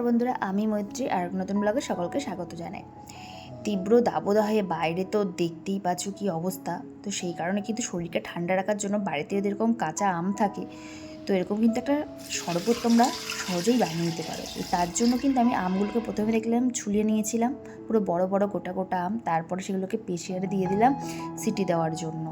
নমস্কার বন্ধুরা, আমি মৈত্রী আর নতুন ব্লগে সকলকে স্বাগত জানাই। তীব্র দাবদাহে বাইরে তো দেখতেই পাচ্ছ কি অবস্থা। তো সেই কারণে কিন্তু শরীরকে ঠান্ডা রাখার জন্য বাড়িতে যদি এরকম কাঁচা আম থাকে, তো এরকম কিন্তু একটা শরবত তোমরা সহজেই বানিয়ে নিতে পারো। তার জন্য কিন্তু আমি আমগুলোকে প্রথমে দেখলাম, ছুলিয়ে নিয়েছিলাম। পুরো বড় বড় গোটা গোটা আম, তারপরে সেগুলোকে পেশিয়ারে দিয়ে দিলাম সিটি দেওয়ার জন্য।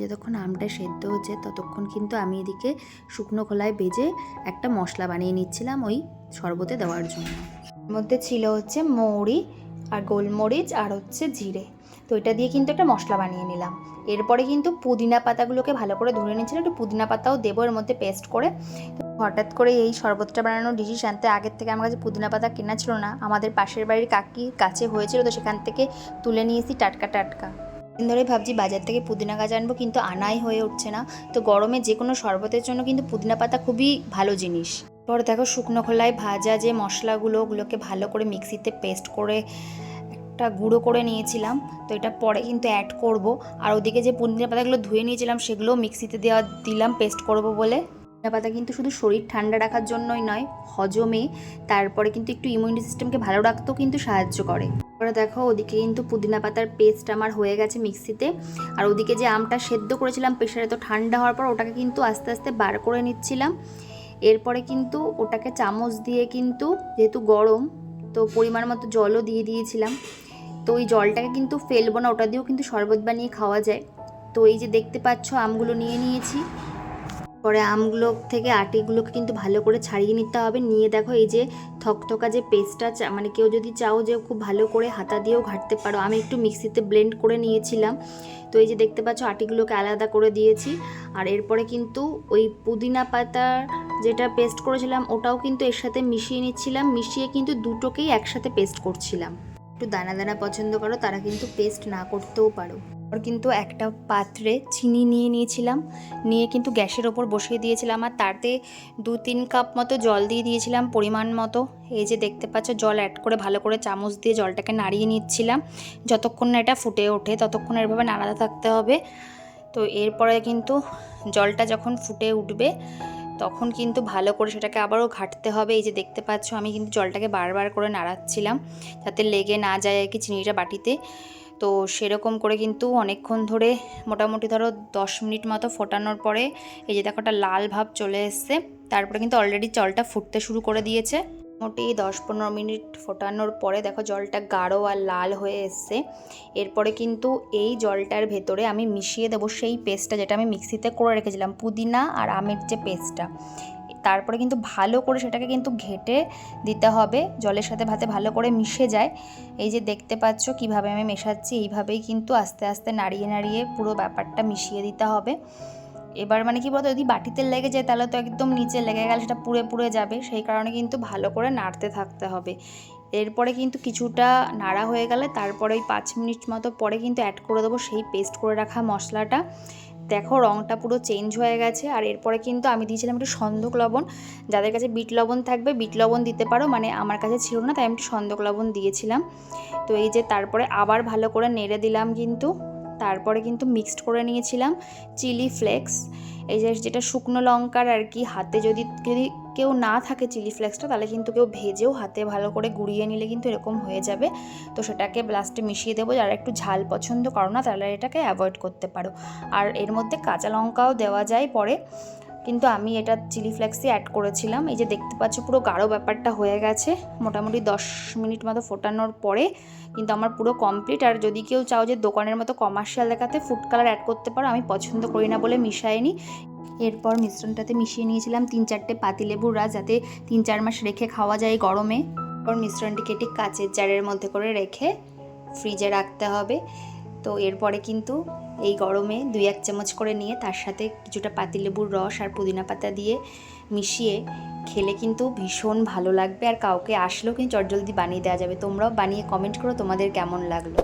যতক্ষণ আমটা সেদ্ধ হচ্ছে, ততক্ষণ কিন্তু আমি এদিকে শুকনো খোলায় বেজে একটা মশলা বানিয়ে নিচ্ছিলাম ওই শরবতে দেওয়ার জন্য। মধ্যে ছিল হচ্ছে মৌরি আর গোলমরিচ আর হচ্ছে জিরে। তো এটা দিয়ে কিন্তু একটা মশলা বানিয়ে নিলাম। এরপরে কিন্তু পুদিনা পাতাগুলোকে ভালো করে ধরে নিচ্ছিলাম একটু পুদিনা পাতাও দেবো এর মধ্যে পেস্ট করে। হঠাৎ করে এই শরবতটা বানানোর ডিসিশান তো আগের থেকে আমার কাছে পুদিনা পাতা কেনা ছিল না। আমাদের পাশের বাড়ির কাকির কাছে হয়েছিল, তো সেখান থেকে তুলে নিয়েছি টাটকা টাটকা। ধরে ভাবছি বাজার থেকে পুদিনা গাছ আনব, কিন্তু আনাই হয়ে উঠছে না। তো গরমে যে কোনো শরবতের জন্য কিন্তু পুদিনা পাতা খুবই ভালো জিনিস। পর দেখো শুকনো খোলায় ভাজা যে মশলাগুলো, ওগুলোকে ভালো করে মিক্সিতে পেস্ট করে একটা গুঁড়ো করে নিয়েছিলাম। তো এটা পরে কিন্তু অ্যাড করব। আর ওদিকে যে পুদিনা পাতাগুলো ধুয়ে নিয়েছিলাম, সেগুলোও মিক্সিতে দেওয়া দিলাম, পেস্ট করব বলে। পুদিনা পাতা কিন্তু শুধু শরীর ঠান্ডা রাখার জন্যই নয়, হজমে। তারপরে কিন্তু একটু ইমিউনিটি সিস্টেমকে ভালো রাখতেও কিন্তু সাহায্য করে। তারপরে দেখো, ওদিকে কিন্তু পুদিনা পাতার পেস্ট আমার হয়ে গেছে মিক্সিতে। আর ওদিকে যে আমটা সেদ্ধ করেছিলাম প্রেশারে তো ঠান্ডা হওয়ার পর ওটাকে কিন্তু আস্তে আস্তে বার করে নিচ্ছিলাম। এরপরে কিন্তু ওটাকে চামচ দিয়ে কিন্তু, যেহেতু গরম, তো পরিমাণ মতো জলও দিয়ে দিয়েছিলাম। তো ওই জলটাকে কিন্তু ফেলব না, ওটা দিয়েও কিন্তু শরবত বানিয়ে খাওয়া যায়। তো এই যে দেখতে পাচ্ছ, আমগুলো নিয়ে নিয়েছি। পরে আমগুলো থেকে আটিগুলোকে কিন্তু ভালো করে ছাড়িয়ে নিতে হবে। নিয়ে দেখো এই যে থকথকা যে পেস্টটা মানে কেউ যদি চাও যে খুব ভালো করে হাতা দিয়েও ঘাটতে পারো, আমি একটু মিক্সিতে ব্লেন্ড করে নিয়েছিলাম। তো এই যে দেখতে পাচ্ছ আটিগুলোকে আলাদা করে দিয়েছি। আর এরপরে কিন্তু ওই পুদিনা পাতার যেটা পেস্ট করেছিলাম, ওটাও কিন্তু এর সাথে মিশিয়ে নিচ্ছিলাম। মিশিয়ে কিন্তু দুটোকেই একসাথে পেস্ট করছিলাম। একটু দানা দানা পছন্দ করো, তারা কিন্তু পেস্ট না করতেও পারো। কিন্তু একটা পাত্রে চিনি নিয়ে নিয়েছিলাম। নিয়ে কিন্তু গ্যাসের ওপর বসিয়ে দিয়েছিলাম আর তাতে দু তিন কাপ মতো জল দিয়ে দিয়েছিলাম পরিমাণ মতো। এই যে দেখতে পাচ্ছ, জল অ্যাড করে ভালো করে চামচ দিয়ে জলটাকে নাড়িয়ে নিচ্ছিলাম। যতক্ষণ না এটা ফুটে ওঠে, ততক্ষণ এভাবে নাড়াতে থাকতে হবে। তো এরপরে কিন্তু জলটা যখন ফুটে উঠবে, তখন কিন্তু ভালো করে সেটাকে আবারও ঘাটতে হবে। এই যে দেখতে পাচ্ছ, আমি কিন্তু জলটাকে বারবার করে নাড়াচ্ছিলাম যাতে লেগে না যায় আর কি চিনিটা বাটিতে। তো সেরকম করে কিন্তু অনেকক্ষণ ধরে মোটামুটি ধরো দশ মিনিট মতো ফোটানোর পরে এই যে দেখো একটা লাল ভাব চলে এসছে। তারপরে কিন্তু অলরেডি জলটা ফুটতে শুরু করে দিয়েছে। মোটামুটি দশ পনেরো মিনিট ফোটানোর পরে দেখো জলটা গাঢ় আর লাল হয়ে এসছে। এরপরে কিন্তু এই জলটার ভেতরে আমি মিশিয়ে দেবো সেই পেস্টটা যেটা আমি মিক্সিতে করে রেখেছিলাম, পুদিনা আর আমের যে পেস্টটা তারপরে কিন্তু ভালো করে সেটাকে কিন্তু ঘেটে দিতে হবে। জলের সাথে ভাতে ভালো করে মিশে যায়। এই যে দেখতে পাচ্ছ কীভাবে আমি মেশাচ্ছি, এইভাবেই কিন্তু আস্তে আস্তে নাড়িয়ে নাড়িয়ে পুরো ব্যাপারটা মিশিয়ে দিতে হবে। এবার মানে কি বলতো, যদি বাটিতে লেগে যায় তাহলে তো একদম নিচে লেগে গেলে সেটা পুড়ে পুড়ে যাবে। সেই কারণে কিন্তু ভালো করে নাড়তে থাকতে হবে। এরপরে কিন্তু কিছুটা নাড়া হয়ে গেলে তারপরে ওই পাঁচ মিনিট মতো পরে কিন্তু অ্যাড করে দেবো সেই পেস্ট করে রাখা মশলাটা। দেখো রঙটা পুরো চেঞ্জ হয়ে গেছে। আর এরপরে কিন্তু আমি দিয়েছিলাম একটু সন্দক লবণ। যাদের কাছে বিট লবণ থাকবে, বিট লবণ দিতে পারো। মানে আমার কাছে ছিল না, তাই আমি একটু সন্দক লবণ দিয়েছিলাম। তো এই যে তারপরে আবার ভালো করে নেড়ে দিলাম কিন্তু। তারপরে কিন্তু মিক্সড করে নিয়েছিলাম। চিলি ফ্লেক্স এই যে যেটা শুকনো লঙ্কার আর কি, হাতে যদি যদি কেউ না থাকে চিলি ফ্লেক্সটা, তাহলে কিন্তু কেউ ভেজেও হাতে ভালো করে গুঁড়িয়ে নিলে কিন্তু এরকম হয়ে যাবে। তো সেটাকে লাস্টে মিশিয়ে দেবো, যারা একটু ঝাল পছন্দ করো না, তাহলে এটাকে অ্যাভয়েড করতে পারো। আর এর মধ্যে কাঁচা লঙ্কাও দেওয়া যায় পরে। কিন্তু আমি এটা চিলি ফ্লেক্সই অ্যাড করেছিলাম। এই যে দেখতে পাচ্ছ পুরো গাঢ় ব্যাপারটা হয়ে গেছে। মোটামুটি দশ মিনিট মতো ফোটানোর পরে কিন্তু আমার পুরো কমপ্লিট আর যদি কেউ চাও যে দোকানের মতো কমার্শিয়াল দেখাতে ফুড কালার অ্যাড করতে পারো, আমি পছন্দ করি না বলে মিশাইনি। এরপর মিশ্রণটাতে মিশিয়ে নিয়েছিলাম তিন চারটে পাতিলেবুর রস যাতে তিন চার মাস রেখে খাওয়া যায় গরমে। এরপর মিশ্রণটি কেটে কাচের জারের মধ্যে করে রেখে ফ্রিজে রাখতে হবে। তো এরপরে কিন্তু এই গরমে দুই এক চামচ করে নিয়ে তার সাথে কিছুটা পাতিলেবুর রস আর পুদিনা পাতা দিয়ে মিশিয়ে খেলে কিন্তু ভীষণ ভালো লাগবে। আর কাউকে আসলেও কিন্তু চটজলদি বানিয়ে দেওয়া যাবে। তোমরাও বানিয়ে কমেন্ট করো তোমাদের কেমন লাগল।